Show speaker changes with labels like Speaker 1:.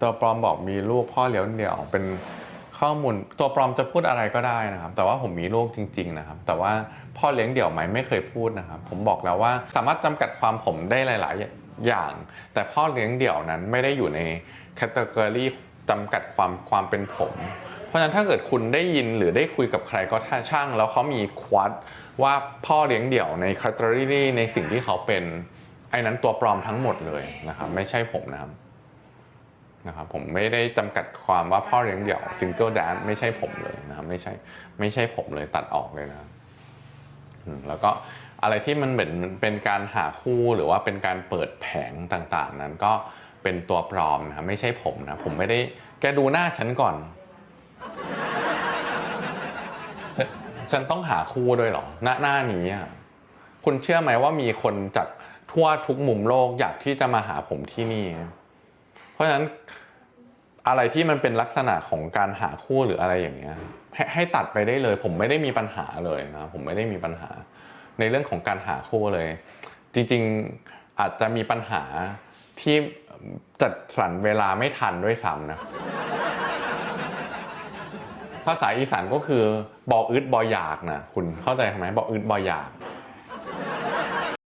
Speaker 1: ตัวปลอมบอกมีลูกพ่อเลี้ยงเดี่ยวเป็นข้อมูลตัวปลอมจะพูดอะไรก็ได้นะครับ แต่ว่าผมมีลูกจริง ๆนะครับ แต่ว่าพ่อเลี้ยงเดี่ยวไหมไม่เคยพูดนะครับ ผมบอกแล้วว่าสามารถจำกัดความผมได้หลาย ๆ อย่าง แต่พ่อเลี้ยงเดี่ยวนั้นไม่ได้อยู่ในแคตตากรีจำกัดความความเป็นผม เพราะฉะนั้นถ้าเกิดคุณได้ยินหรือได้คุยกับใครก็ท่าช่าง แล้วเขามีควัดว่าพ่อเลี้ยงเดี่ยวในแคตตารีในสิ่งที่เขาเป็นไอ้นั้นตัวปลอมทั้งหมดเลยนะครับ ไม่ใช่ผมนะครับ นะครับผมไม่ได้จำกัดความว่าพ่อเลี้ยงเดี่ยวซิงเกิลแดนไม่ใช่ผมเลยนะครับไม่ใช่ไม่ใช่ผมเลยตัดออกเลยนะแล้วก็อะไรที่มันเหมือนเป็นการหาคู่หรือว่าเป็นการเปิดแผงต่างๆ นั้นก็เป็นตัวปลอมนะไม่ใช่ผมนะผมไม่ได้แกดูหน้าฉันก่อน ฉันต้องหาคู่ด้วยหรอหน้าหน้านี้อะคุณเชื่อไหมว่ามีคนจากทั่วทุกมุมโลกอยากที่จะมาหาผมที่นี่ เพราะฉะนั้นอะไรที่มันเป็นลักษณะของการหาคู่หรืออะไรอย่างเงี้ยให้ให้ตัดไปได้เลย ผมไม่ได้มีปัญหาเลยนะผมไม่ได้มีปัญหา ในเรื่องของการหาคู่เลย จริงๆอาจจะมีปัญหาที่จัดสรรเวลาไม่ทันด้วยซ้ำนะภาษาอีสานก็คือ บออึดบออยากนะคุณเข้าใจไหมบออึดบออยาก